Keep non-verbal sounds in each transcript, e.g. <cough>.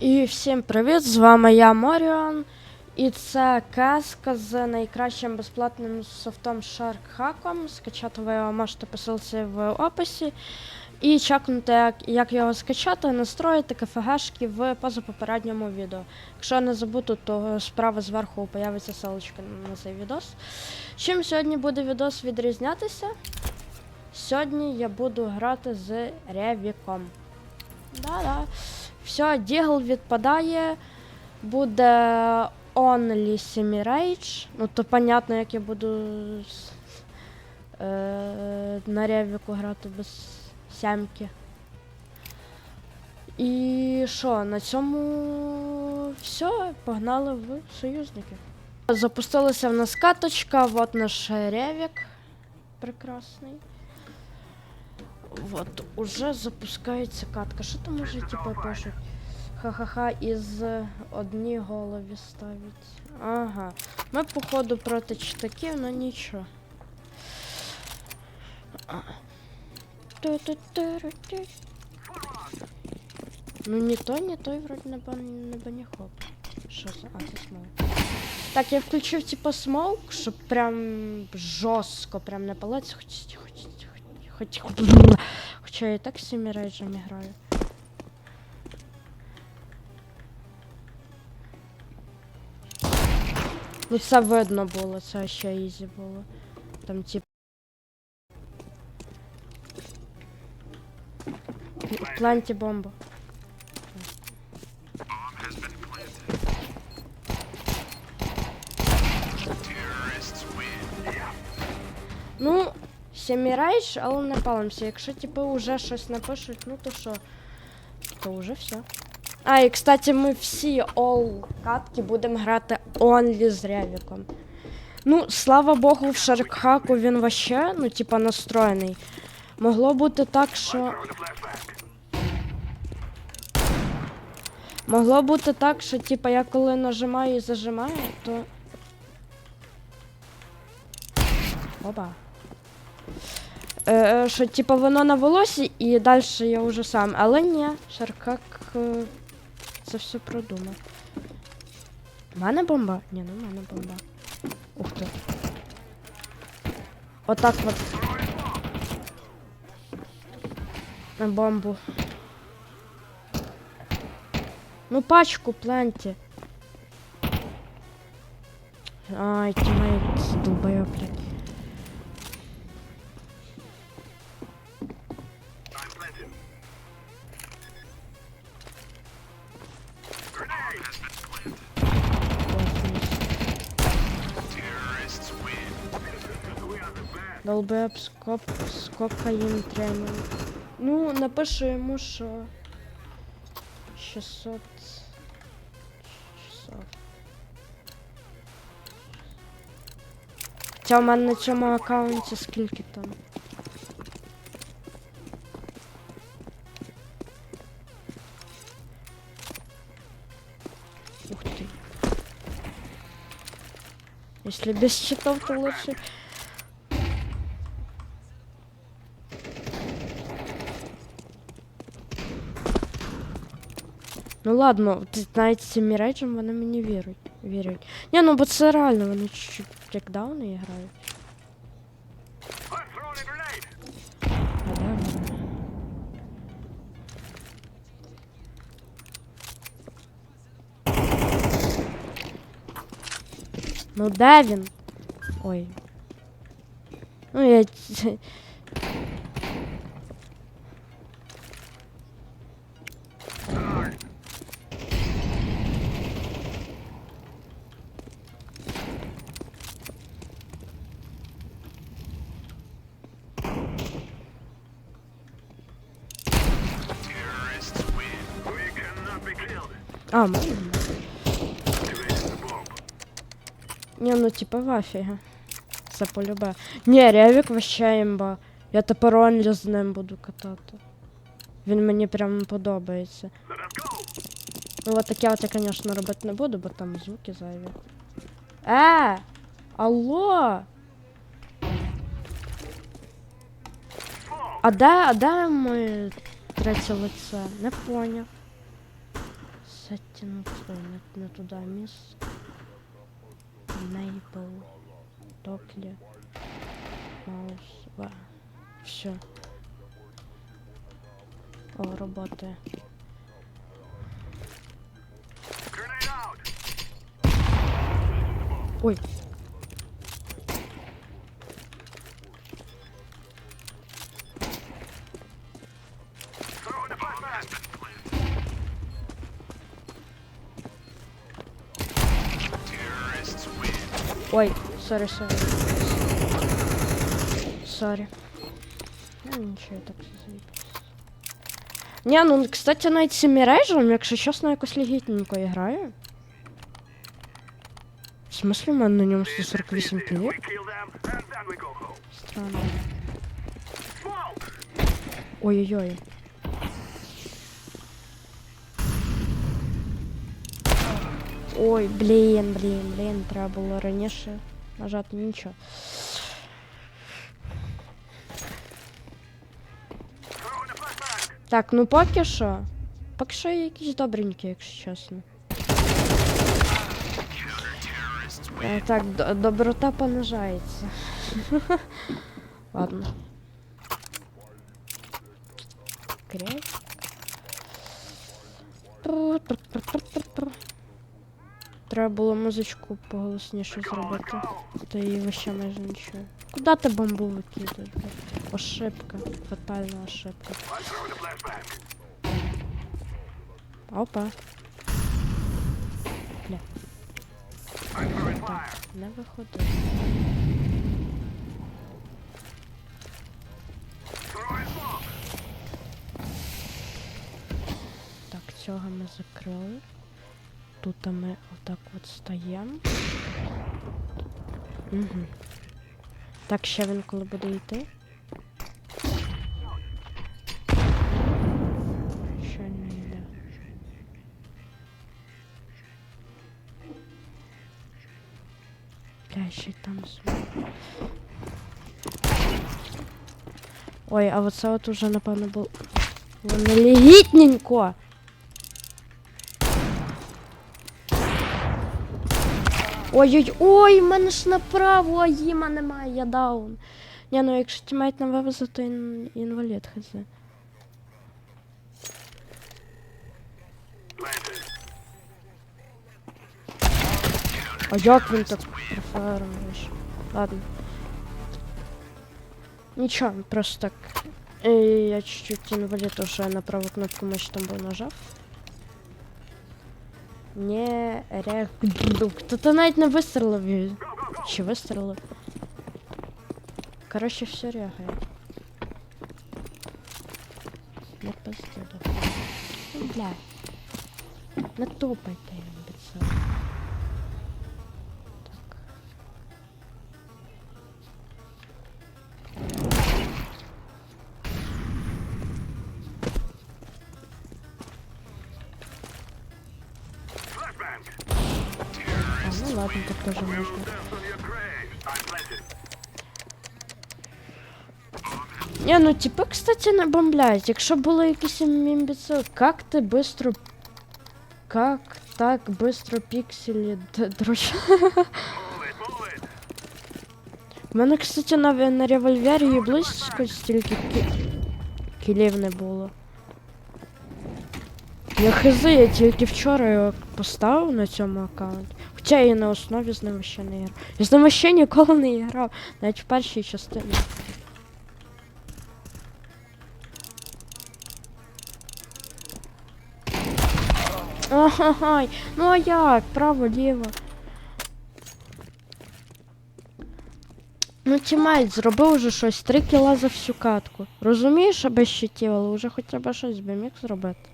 І всім привіт! З вами я Моріон. І це казка з найкращим безплатним софтом Shark Скачати ви його можете по ссылці в описі. І чекнути, як, як його скачати, настроїти КФГшки в позапопередньому відео. Якщо не забути, то справа зверху появиться ссылочка на цей відос. Чим сьогодні буде відос відрізнятися? Сьогодні я буду грати з Ревіком. Да-да. Все, Дігл відпадає. Буде Only Rage. Ну, то понятно, як я буду з- е, на Ревіку грати без сямки. І що, на цьому все, погнали в союзники. Запустилася в нас каточка, от наш Ревік прекрасний. Вот, уже запускається катка. Що там може, типу, пишуть? Ха-ха-ха, із одні голові ставить. Ага. Ми, походу, проти читаків, ну нічого. Ну ні той, ні той вроді не бан не баніхоп. Що за? А, це смоук. Так, я включив типу смоук, щоб прям жорстко прям не палець, хоч хоч хоч хоч <laughs> Хоча я і так з цими рейджами граю. Ну це видно було, це ще ізі було. Там тип. Планті бомбу. Ну, Сімірайш, але не палимося. Якщо типи вже щось напишуть, ну то що, то вже все. А, і кстати, ми всі all катки будемо грати онлі з Ревіком. Ну, слава Богу, в Шаркхаку він вообще, ну, типа, настроєний. Могло бути так, що. Могло бути так, що типа я коли нажимаю і зажимаю, то. Опа. Е, що типа воно на волосі і далі я вже сам. Але ні, Шаркак е, це все продумав. У мене бомба? Ні, ну в мене бомба. Ух ти. Отак от. На бомбу. Ну пачку планьте. Ай, тимейт, долбоёб, блядь. Долбоеб скоп, сколько їм тренінг. Ну, напишу йому, що 600 часов. Хоча в мене на цьому аккаунті скільки там. Ух ты. Если без счетов, то лучше. Ну ладно, ти- навіть з цим рейджем вони мені вірять. вірять. Ні, ну бо це реально, вони чуть-чуть як дауни грають. А де вони? Ну де він? Ой. Ну я. А, можна? Ні, ну типа вафіга. Це полюбе. Ні, Ревік вообще імба. Я тепер онлі з ним буду катати. Він мені прям подобається. Ну от таке от я, звісно, робити не буду, бо там звуки зайві. Е! Алло! А де, а де моє третє лице? Не поняв. Settings, ой, не, не туди, міс. Enable. Доклі. Маус. Ва. Все. О, роботи. Ой. Ой, сорі, сорі. Сорі. Ну нічого, я так все заїбався. Ні, ну, кстати, навіть з Mirage, якщо чесно, якось легітненько граю. В смысле, в мене на ньому 148 кілів? Странно. Ой-ой-ой. Ой, блін, блін, блін, треба було раніше нажати нічого. Так, ну поки що. Поки що якісь добренькі, якщо чесно. Е, Так, д- доброта понижається. <laughs> Ладно. Грязь. Треба було музичку поголосніше зробити. Та і вообще майже нічого. Куда ти бомбу викидуєш? блядь? Ошибка. Фатальна ошибка. Опа. Бля. Так, не виходи. Так, цього ми закрили. Тут ми отак от стаємо. Угу. Так, ще він коли буде йти. Ще не йде. Бля, ще там звук. Ой, а оце от уже, напевно, було. Нелегітненько! Ой-ой, ой, в мене ж направо, а їма немає, я даун. Ні, ну якщо тімейт не вивезе, то ін... інвалід хз. А як він так профаером вийшов? Ладно. Нічого, просто так. Е, Я чуть-чуть інвалід уже на праву кнопку миші там був нажав. Не. Та навіть не вистрелив. і- Чи вистрелив? Короче, все рягає. Не пизду. Бля. Не топайте, ну типа, кстати, не бомблять. Якщо було якісь імбіцили, как ти быстро... Как так быстро пікселі д- дрочать? У мене, кстати, на, на револьвері і близько стільки кі... кілів не було. Я хз, я тільки вчора його поставив на цьому аккаунті. Хоча я на основі з ним ще не грав. Я з ним ще ніколи не грав, навіть в першій частині. Ай, ну а як? Право, ліво. Ну, тімейт, зробив уже щось, 3 кіла за всю катку. Розумієш, аби щитів, але вже хоча б щось би міг зробити.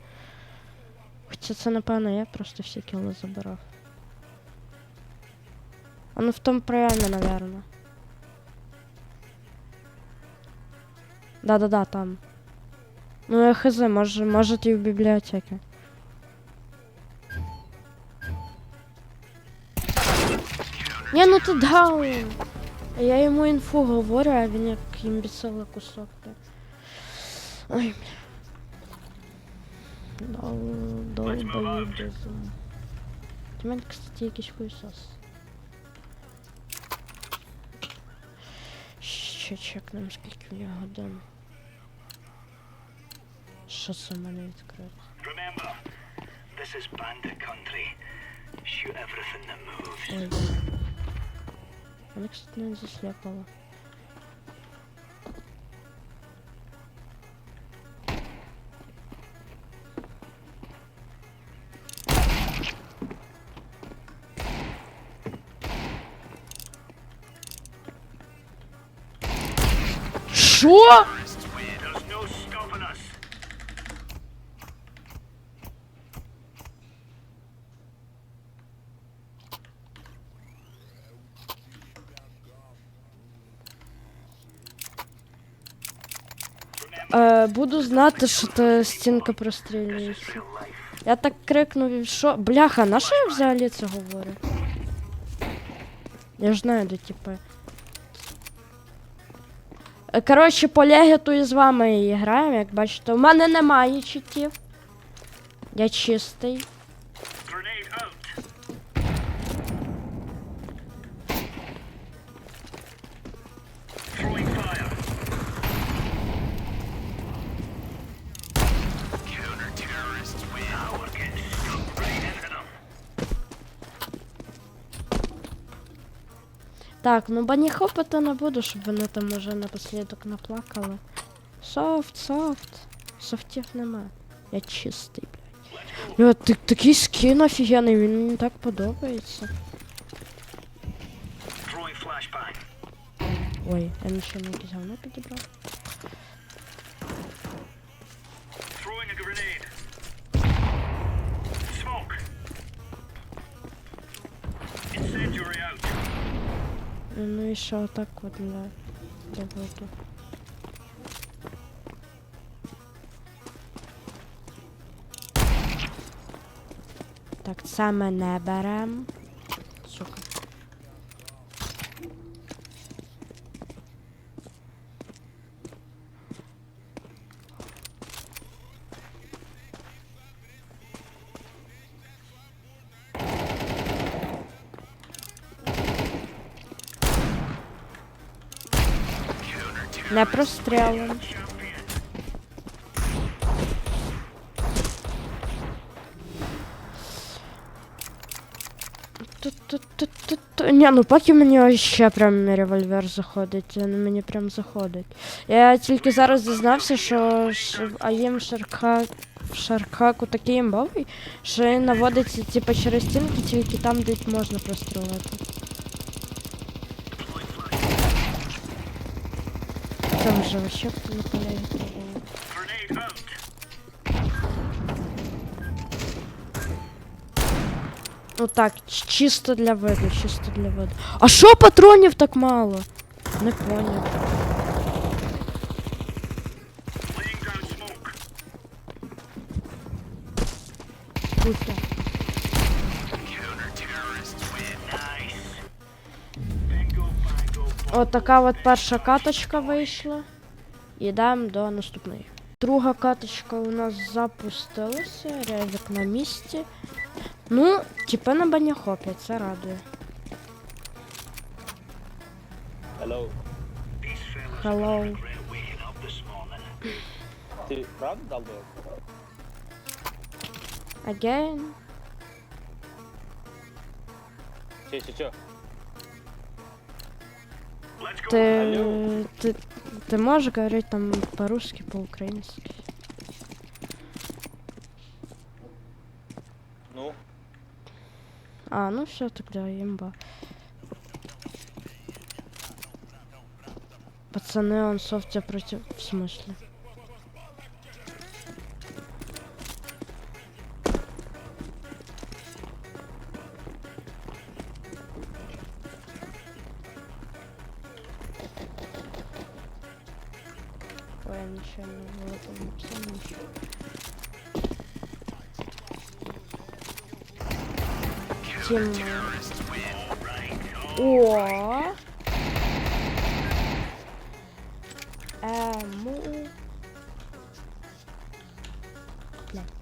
Хоча це, напевно, я просто всі кіли забирав. А ну в тому прийомі, напевно. Да-да-да, там. Ну я хз, може, може і в бібліотеці. Ні, ну ти даун. Я йому інфу говорю, а він як імбіцила кусок. бля. Ой, бля. Долбаю безум. У мене, кстати, якийсь хуйсос. Ще чекнемо, скільки в нього годин. Що це в мене відкрито? Remember, this is bandit country. Shoot everything that moves. Ой. Она, кстати, наверное, засляпала. Шо? Буду знати, що та стінка прострілюється. Я так крикнув, і що? Бляха, на що я взагалі це говорю? Я ж знаю, де типи. Е, Коротше, по Легіту і з вами і граємо, як бачите. У мене немає читів. Я чистий. Так, ну бані хопити не буду, щоб вони там уже напослідок наплакали. Софт, софт. Софтів нема. Я чистий, блядь. Бля, ти, такий скін офігенний, він мені так подобається. Ой, я нічого не говно підібрав. Ну і що так от для роботи. Так, це ми не берем. Не прострілим. Ту-ту-ту-ту-ту. Ні, ну поки мені ще прям револьвер заходить, він мені прям заходить. Я тільки зараз дізнався, що АЄМ Шаркхак в Шаркхаку такий імбовий, що він наводиться типу через стінки тільки там, де можна прострілити. Там же вообще на поляне Ну так, чисто для воды, чисто для воды. А шо патронів так мало? Не понял. Круто. От така от перша каточка вийшла. Йдемо до наступної. Друга каточка у нас запустилася, ревік на місці. Ну, типи на баня хоплять, це радує. Hello. Hello. Ти правда долбоєб? Again. Че, че, че? Let's go. Ти, ти, ти можеш говорити там по-русски, по-українськи? Ну, А, ну все, тогда имба. Пацаны, он софтя против... В смысле? изначально было там написано. Темно. О! Эму. Блядь.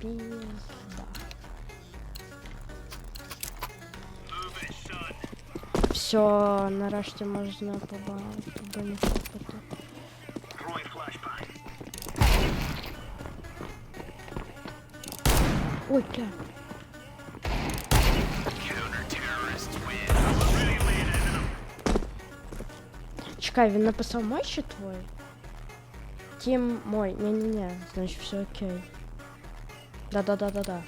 Пизда. Все, нарешті можна побачити. Ой, бля. Counter-terrorists win. I'm really laying into them. Чекай, він написав мой чи твой? Тім мой. Не-не-не, значить все окей. Да-да-да-да-да.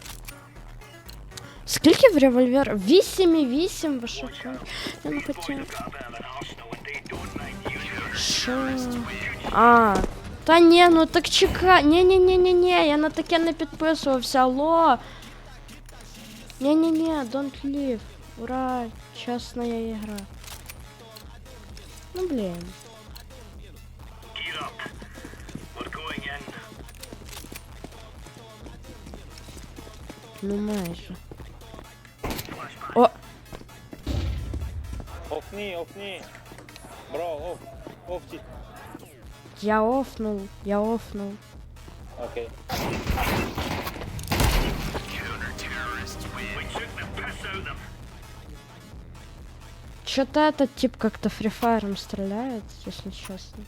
Скільки в револьвер? 8,8 ваша кровь. Я не Boys хотів. have got a bit of an arsenal and they don't mind using it. Що? А. Та ні, ну так чекай. Ні-ні-ні-ні-ні, я на таке не підписувався, алло. Ні-ні-ні, don't leave. Ура, чесная ігра. Ну блін. Gear up. We're going in. Ну майже. Flashbang. О, Офни, офни. Бро, оф. Офти. я офнул, я офнул. Окей. Что-то этот тип как-то фрифайром стреляет, если честно.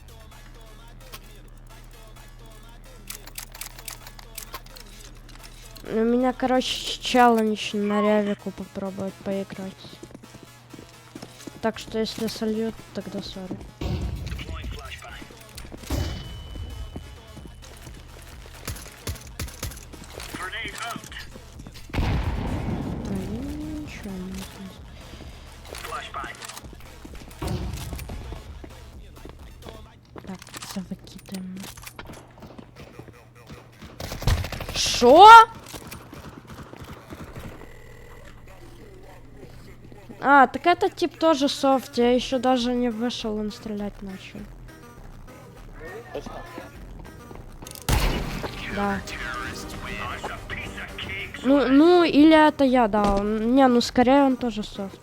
У меня, короче, челлендж на рявику попробовать поиграть. Так что если сольют, тогда сори. Так этот тип тоже софт, я еще даже не вышел, он стрелять начал. Да. Ну, ну, или это я, да. Он, не, ну скорее он тоже софт.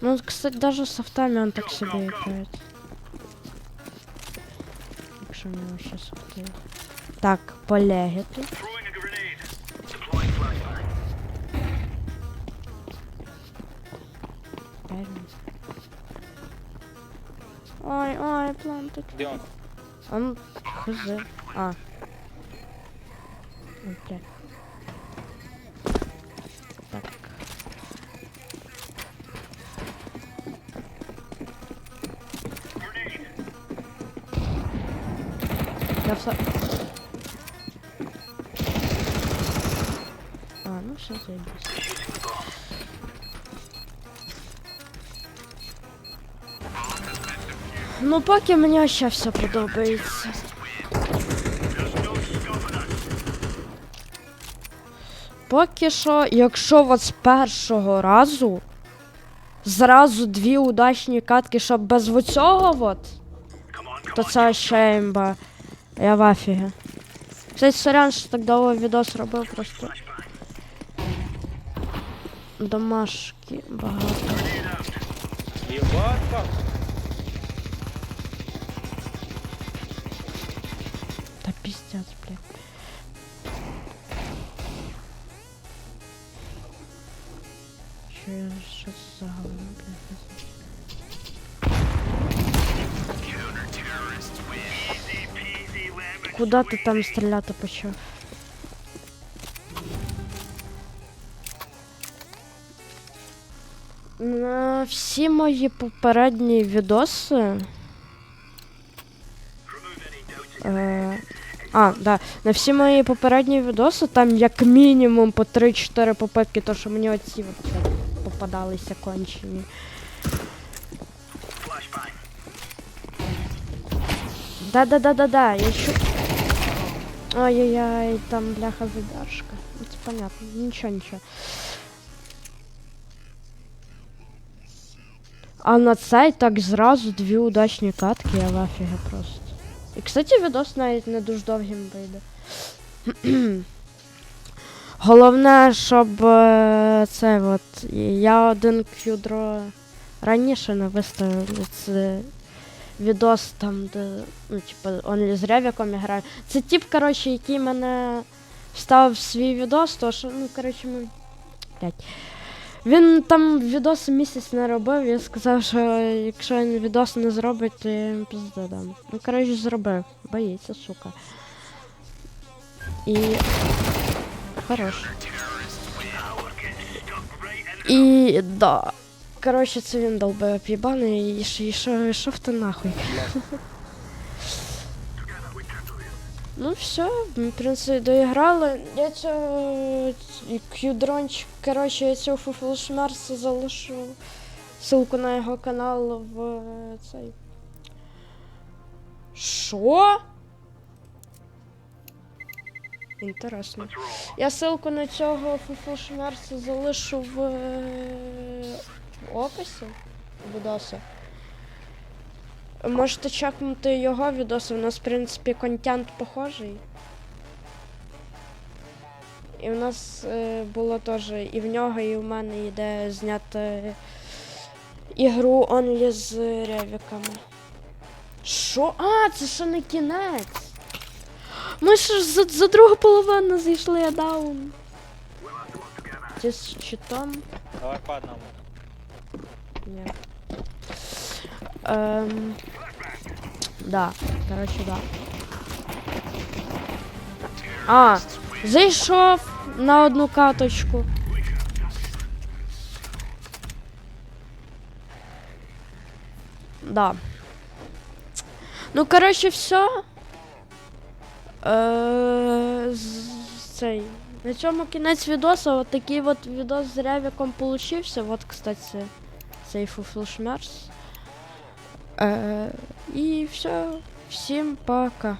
Ну, кстати, даже софтами он так себе играет. Так что у него сейчас. Так, по легету. Throwing a grenade. Deploying flashbang. Правильно. Ой, ой, плантик. Где он? Он хз. А. Так. Grenade. Я все. Все заебись. Ну, поки мені ще все подобається. Поки що, якщо от з першого разу зразу дві удачні катки, щоб без оцього от, то це ще імба. Я в афігі. Кстати, сорян, що так довго відос робив, просто. Домашки багато. Grenade out. Ебать как? Та пиздец, блядь. Що я що це за говно, блядь? Counter-terrorists win. Easy peasy lemon Куда ти там стріляти почав? Всі мої попередні відоси. Е, а, да. На всі мої попередні відоси там як мінімум по 3-4 попитки, то що мені оці попадалися кончені. Да-да-да-да-да, я чу... Ай-яй-яй, там бляха задержка. Ну, Це понятно, нічого, А на цей так зразу дві удачні катки, я в афігі просто. І, кстати, відос навіть не дуже довгим вийде. <clears throat> Головне, щоб е, це от. Я один квідро раніше не виставили це відос там, де, ну, типу, он з Ревіком грає. Це тип, коротше, який мене вставив в свій відос, то що, ну, коротше, ми. Блять. Він там відос місяць не робив, я сказав, що якщо він відос не зробить, то я йому пізду дам. Ну, коротше, зробив. Боїться, сука. І. Хорош. І да. Коротше, це він долбив їбаний, і що, і що, і що ти нахуй? Ну все, в принципі, доіграли. Я цього К'юдрончик, коротше, я цього фуфлшмерса залишу ссылку на його канал в е, цей. Що? Інтересно. Я ссылку на цього фуфлшмерса залишу в, в описі відоса. Можете чекнути його відоси, у нас, в принципі, контент похожий. І в нас е, було теж і в нього, і в мене ідея зняти ігру онлі з ревіками. Що? А, це ще не кінець. Ми ж за, за другу половину зайшли я даун. Ти з читом? Давай по одному. Ні. Ем, да, коротше, да. А, зайшов на одну каточку. Да. Ну, коротше, все. Е, цей. На цьому кінець відоса. От такий от відос з Ревіком получився. От, кстати, цей фуфлшмерс. Е, і все. Всім пока.